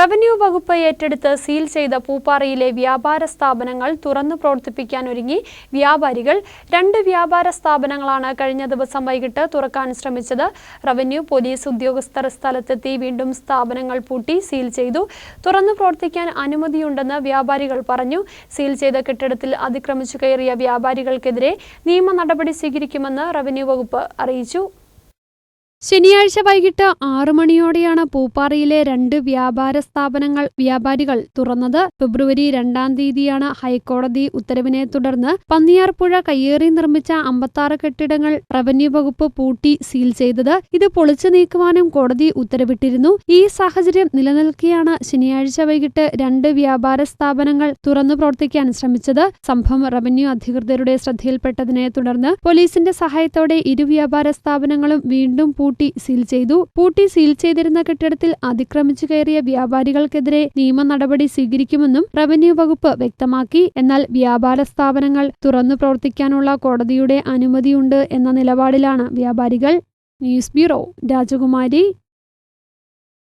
Revenue വകുപ്പ് ഏറ്റെടുത്ത് seal ചെയ്ത പൂപ്പാറയിലെ വ്യാപാര സ്ഥാപനങ്ങൾ തുറന്നു പ്രവർത്തിപ്പിക്കാൻ ഒരുങ്ങി. വ്യാപാരികൾ രണ്ട് വ്യാപാര സ്ഥാപനങ്ങളാണ് കഴിഞ്ഞ ദിവസം വൈകിട്ട് തുറക്കാൻ ശ്രമിച്ചത്. റവന്യൂ പോലീസ് ഉദ്യോഗസ്ഥർ സ്ഥലത്തെത്തി വീണ്ടും സ്ഥാപനങ്ങൾ പൂട്ടി സീൽ ചെയ്തു. തുറന്നു പ്രവർത്തിക്കാൻ അനുമതിയുണ്ടെന്ന് വ്യാപാരികൾ പറഞ്ഞു. സീൽ ചെയ്ത കെട്ടിടത്തിൽ അതിക്രമിച്ചു കയറിയ വ്യാപാരികൾക്കെതിരെ നിയമ നടപടി സ്വീകരിക്കുമെന്ന് റവന്യൂ വകുപ്പ് അറിയിച്ചു. ശനിയാഴ്ച വൈകിട്ട് ആറു മണിയോടെയാണ് പൂപ്പാറയിലെ രണ്ട് വ്യാപാര സ്ഥാപനങ്ങൾ വ്യാപാരികൾ തുറന്നത്. ഫെബ്രുവരി രണ്ടാം തീയതിയാണ് ഹൈക്കോടതി ഉത്തരവിനെ തുടർന്ന് പന്നിയാർപ്പുഴ കയ്യേറി നിർമ്മിച്ച അമ്പത്താറ് കെട്ടിടങ്ങൾ റവന്യൂ വകുപ്പ് പൂട്ടി സീൽ ചെയ്തത്. ഇത് പൊളിച്ചു നീക്കുവാനും കോടതി ഉത്തരവിട്ടിരുന്നു. ഈ സാഹചര്യം നിലനിൽക്കെയാണ് ശനിയാഴ്ച വൈകിട്ട് രണ്ട് വ്യാപാര സ്ഥാപനങ്ങൾ തുറന്നു പ്രവർത്തിക്കാൻ ശ്രമിച്ചത്. സംഭവം റവന്യൂ അധികൃതരുടെ ശ്രദ്ധയിൽപ്പെട്ടതിനെ തുടർന്ന് പോലീസിന്റെ സഹായത്തോടെ ഇരു വ്യാപാര സ്ഥാപനങ്ങളും വീണ്ടും പൂട്ടി സീൽ ചെയ്തു. പൂട്ടി സീൽ ചെയ്തിരുന്ന കെട്ടിടത്തിൽ അതിക്രമിച്ചു കയറിയ വ്യാപാരികൾക്കെതിരെ നിയമ നടപടി സ്വീകരിക്കുമെന്നും റവന്യൂ വകുപ്പ് വ്യക്തമാക്കി. എന്നാൽ വ്യാപാര സ്ഥാപനങ്ങൾ തുറന്നു പ്രവർത്തിക്കാനുള്ള കോടതിയുടെ അനുമതിയുണ്ട് എന്ന നിലപാടിലാണ് വ്യാപാരികൾ. ന്യൂസ് ബ്യൂറോ രാജകുമാരി